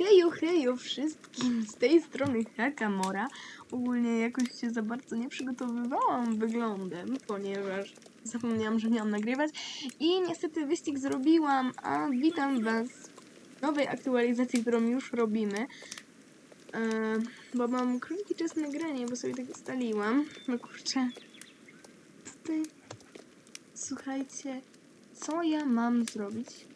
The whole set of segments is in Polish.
Hejo, hejo wszystkim z tej strony Hakamora. Ogólnie jakoś się za bardzo nie przygotowywałam wyglądem, ponieważ zapomniałam, że miałam nagrywać. I niestety wyścig zrobiłam, a witam was w nowej aktualizacji, którą już robimy. E, bo mam krótki czas na granie, bo sobie tak ustaliłam. No kurczę. Tutaj. Słuchajcie, co ja mam zrobić?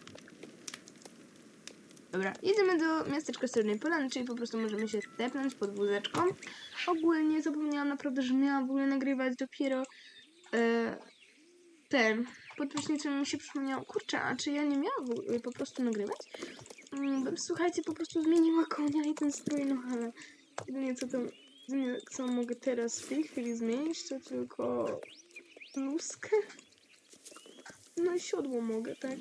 Dobra, jedziemy do miasteczka Srebrnej Polany, czyli po prostu możemy się stepnąć pod wózeczką. Ogólnie zapomniałam naprawdę, że miałam w ogóle nagrywać dopiero e, ten. Pod prysznicem mi się przypomniało, kurczę, a czy ja nie miałam po prostu nagrywać? Mm, słuchajcie, po prostu zmieniła konia i ten strój, no ale jedynie co jedynie co mogę teraz w tej chwili zmienić, to tylko bluzkę. No i siodło mogę, tak?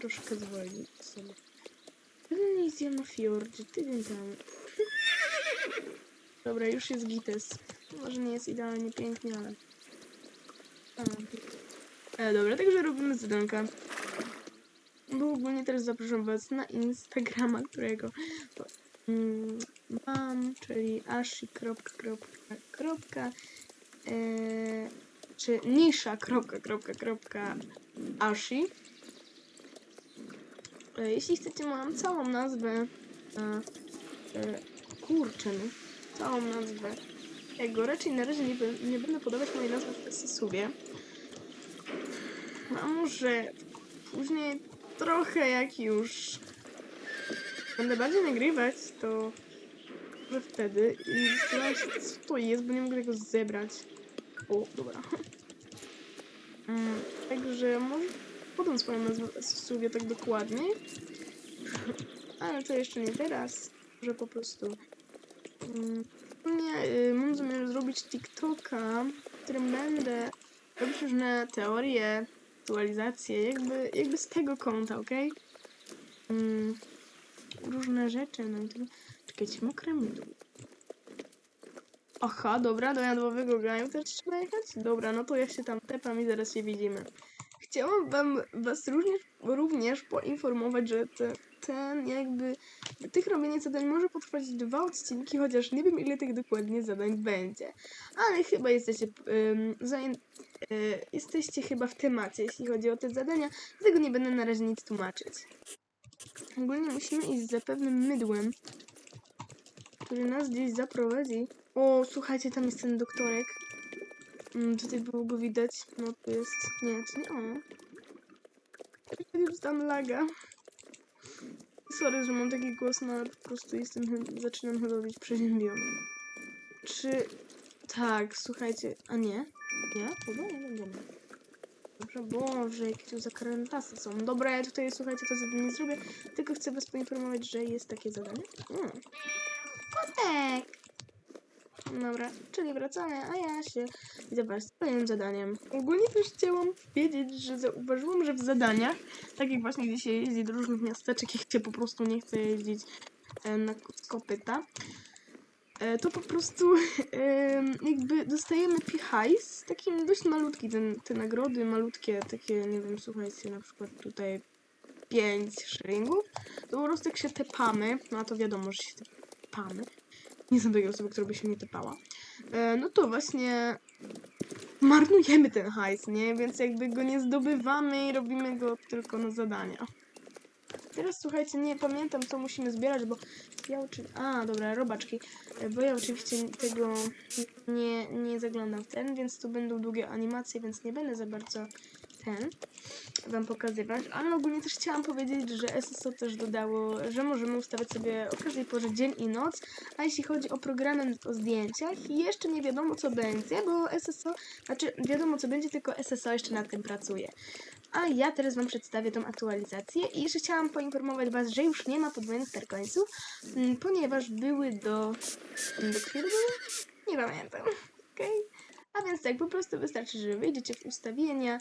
Troszkę zwolnić sobie. Venezia na fiordzie, tydzień temu. Dobra, już jest gites. Może nie jest idealnie pięknie, ale... E, dobra, także robimy zadanka. Bo ogólnie teraz zapraszam was na Instagrama, którego mm, mam, czyli ashi.kropka, e, czy nisza, kropka, kropka, kropka, ashi. E, Jeśli chcecie moją całą nazwę, e, e, kurczę, no, całą nazwę tego, raczej na razie nie, nie będę podawać mojej nazwy w Sesubie. A może później trochę jak już będę bardziej nagrywać, to może wtedy i zobaczyć co to jest, bo nie mogę tego zebrać. O, dobra. Mm, Także może podam swoją nazwę w Sesubie tak dokładniej. Ale to jeszcze nie teraz. Że po prostu. Mm, Nie, y, mam zamiar zrobić TikToka, w którym będę robić różne teorie, aktualizacje, jakby, jakby z tego kąta, ok? Mm, różne rzeczy, no i to... Czekajcie, mokre mydło. Aha, dobra, do jadłowego gaju też trzeba jechać? Dobra, no to ja się tam tepam i zaraz się widzimy. Chciałam wam, was również, również poinformować, że te, ten jakby tych robienie zadań może potrwać dwa odcinki, chociaż nie wiem ile tych dokładnie zadań będzie. Ale chyba jesteście, zain- y, jesteście chyba w temacie, jeśli chodzi o te zadania, dlatego nie będę na razie nic tłumaczyć. Ogólnie musimy iść za pewnym mydłem, który nas gdzieś zaprowadzi. O, słuchajcie, tam jest ten doktorek. Mm, tutaj było go widać. No tu jest. Nie, to nie on. Już tam laga. Sorry, że mam taki głos, no ale po prostu jestem, zaczynam chyba być przeziębiony. Czy... Tak, słuchajcie, a nie? Nie? Chyba nie będziemy. Dobrze, Boże, jakie tu zakrętasy są. Dobra, ja tutaj, słuchajcie, to zadanie zrobię, tylko chcę was poinformować, że jest takie zadanie. Mm. Kotek! Dobra, czyli wracamy, a ja się idę was z swoim zadaniem. Ogólnie też chciałam wiedzieć, że zauważyłam, że w zadaniach, tak jak właśnie gdzie się jeździ do różnych miasteczek, jak się po prostu nie chce jeździć e, na kopyta, e, to po prostu jakby dostajemy hajs, taki dość malutki, ten, te nagrody malutkie, takie, nie wiem, słuchajcie, na przykład tutaj 5 szylingów, to po prostu jak się tepamy, no a to wiadomo, że się tepamy, nie znam takiej osoby, która by się nie tepała, e, no to właśnie marnujemy ten hajs, nie? Więc jakby go nie zdobywamy i robimy go tylko na zadania. Teraz słuchajcie, nie pamiętam co musimy zbierać, bo ja oczywiście... A, dobra, robaczki. E, Bo ja oczywiście tego nie, nie zaglądam w ten, więc tu będą długie animacje, więc nie będę za bardzo ten wam pokazywać, ale ogólnie też chciałam powiedzieć, że SSO też dodało, że możemy ustawiać sobie o każdej porze dzień i noc, a jeśli chodzi o programy o zdjęciach, jeszcze nie wiadomo co będzie, bo SSO, znaczy wiadomo co będzie, tylko SSO jeszcze nad tym pracuje. A ja teraz wam przedstawię tą aktualizację i jeszcze chciałam poinformować was, że już nie ma podwójnych starkońców, mm, ponieważ były do... do kiedy? Nie pamiętam. Okej. A więc tak, po prostu wystarczy, że wejdziecie w ustawienia,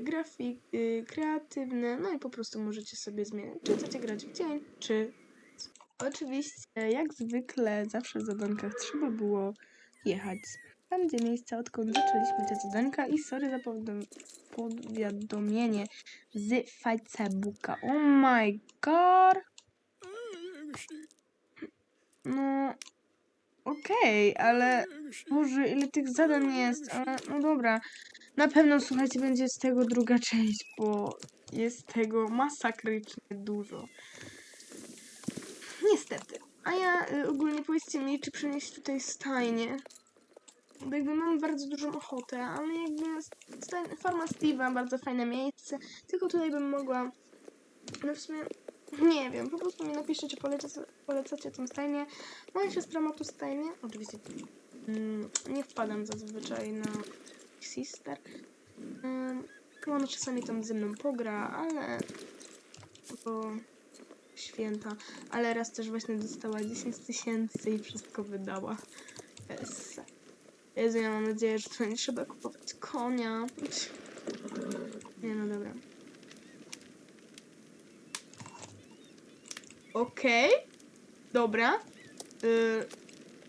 grafik, y, kreatywne, no i po prostu możecie sobie zmieniać, czy chcecie grać w dzień, czy... Oczywiście, jak zwykle, zawsze w zadankach trzeba było jechać będzie miejsce, odkąd zaczęliśmy te zadanka i sorry za powiadom- powiadomienie z Facebooka. Oh my god! No, okej, ale Boże, ile tych zadań jest, ale no dobra. Na pewno, słuchajcie, będzie z tego druga część, bo jest tego masakrycznie dużo. Niestety. A ja y, ogólnie powiedzcie mi, czy przenieść tutaj stajnię. Bo jakby mam bardzo dużą ochotę, ale jakby staj- farma Steve'a, bardzo fajne miejsce. Tylko tutaj bym mogła. No w sumie. Nie wiem, po prostu mi napiszcie, czy polecacie, polecacie tą stajnię. Moja siostra ma tu stajnię. Oczywiście mm, nie wpadam zazwyczaj na sister. Um, ona czasami tam ze mną pogra, ale to święta. Ale raz też właśnie dostała 10 tysięcy i wszystko wydała. Yes. Jezu, ja mam nadzieję, że tu nie trzeba kupować konia. Nie no dobra. Okej. Dobra. Y,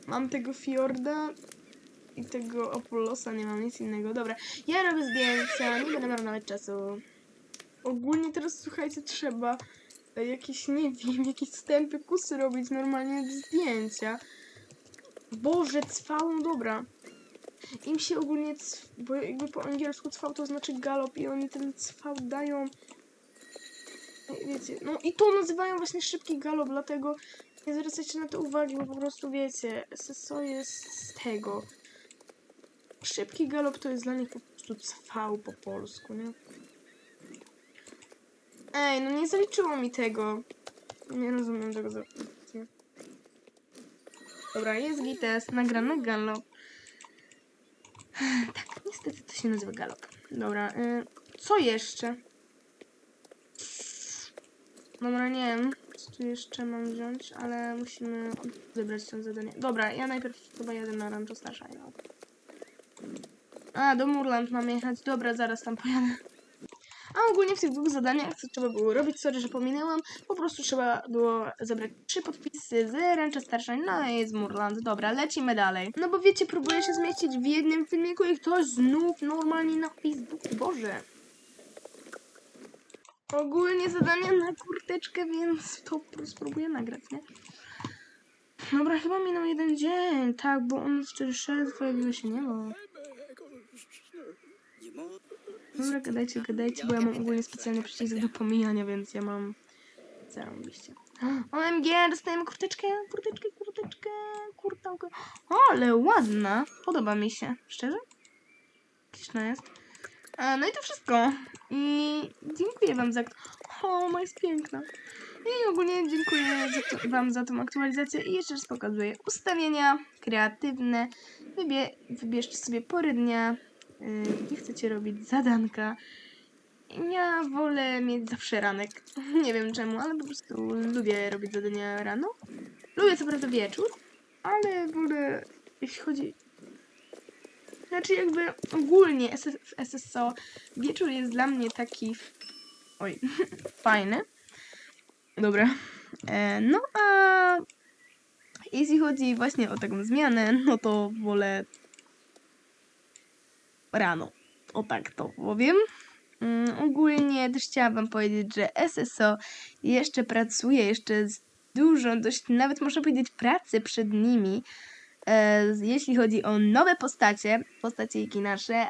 mam tego Fiorda i tego Apollosa, nie mam nic innego. Dobra, ja robię zdjęcia, nie będę marnować czasu. Ogólnie teraz, słuchajcie, trzeba e, jakieś, nie wiem, jakieś wstępy, kusy robić normalnie zdjęcia. Boże, cwał, no dobra. Im się ogólnie, bo jakby po angielsku cwał to znaczy galop i oni ten cwał dają, wiecie, no i to nazywają właśnie szybki galop, dlatego nie zwracajcie na to uwagi, bo po prostu wiecie, SSO jest z tego. Szybki galop to jest dla nich po prostu cwał po polsku, nie? Ej, no nie zaliczyło mi tego. Nie rozumiem tego zapisania. Dobra, jest gites, nagrany galop. Tak, niestety to się nazywa galop. Dobra, y, co jeszcze? Dobra, nie wiem, co tu jeszcze mam wziąć, ale musimy wybrać to zadanie. Dobra, ja najpierw chyba jadę na Rancho Starshine. A, do Murland mam jechać. Dobra, zaraz tam pojadę. A ogólnie w tych dwóch zadaniach, co trzeba było robić, sorry, że pominęłam, po prostu trzeba było zebrać trzy podpisy z Rancho Starshine, no i z Murland. Dobra, lecimy dalej. No bo wiecie, próbuję się zmieścić w jednym filmiku i ktoś znów normalnie na Facebooku, Boże. Ogólnie zadanie na kurteczkę, więc to spróbuję nagrać, nie? Dobra, chyba minął jeden dzień, tak, bo on wtedy szedł, pojawiło się niebo. Dobra, gadajcie, gadajcie, bo ja mam ogólnie specjalny przycisk do pomijania, więc ja mam... Zarobiście. OMG, dostajemy kurteczkę, kurteczkę, kurteczkę, kurtałkę. O, ale ładna. Podoba mi się. Szczerze? Śliczna jest. E, no i to wszystko. I dziękuję wam za... O, ona jest piękna. I ogólnie dziękuję za to, wam za tą aktualizację i jeszcze raz pokazuję ustawienia kreatywne. Wybie wybierzcie sobie pory dnia, yy, chcecie robić zadanka. Ja wolę mieć zawsze ranek. Nie wiem czemu, ale po prostu lubię robić zadania rano. Lubię co prawda wieczór, ale wolę, jeśli chodzi... Znaczy jakby ogólnie w SSO wieczór jest dla mnie taki... Oj, fajny. Dobra. E, no a jeśli chodzi właśnie o taką zmianę, no to wolę rano. O tak to powiem. Mm, ogólnie też chciałam wam powiedzieć, że SSO jeszcze pracuje, jeszcze dużo, dość nawet można powiedzieć pracy przed nimi. E, jeśli chodzi o nowe postacie, postacie i nasze,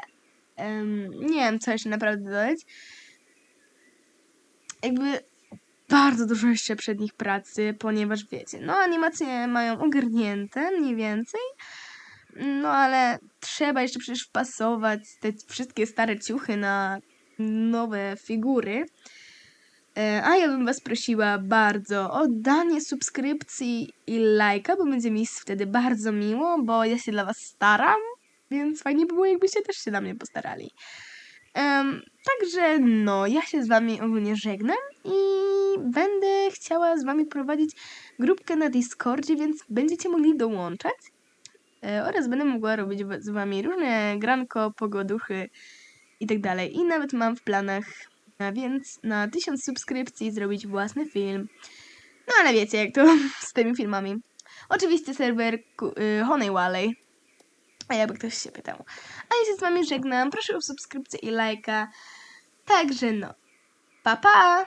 nie wiem co jeszcze naprawdę dodać. Jakby bardzo dużo jeszcze przed nich pracy, ponieważ wiecie, no animacje mają ogarnięte mniej więcej, no ale trzeba jeszcze przecież wpasować te wszystkie stare ciuchy na nowe figury. E, A ja bym was prosiła bardzo o danie subskrypcji i lajka, bo będzie mi wtedy bardzo miło, bo ja się dla was staram, więc fajnie by było, jakbyście też się dla mnie postarali. Em, także no, ja się z wami ogólnie żegnam i będę chciała z wami prowadzić grupkę na Discordzie, więc będziecie mogli dołączać. E, oraz będę mogła robić z wami różne granko, pogoduchy i tak dalej. I nawet mam w planach, a więc na 1000 subskrypcji zrobić własny film. No ale wiecie jak to z tymi filmami. Oczywiście serwer y, Honey Valley. A jakby ktoś się pytał. A ja się z wami żegnam. Proszę o subskrypcję i lajka. Także no. Pa pa!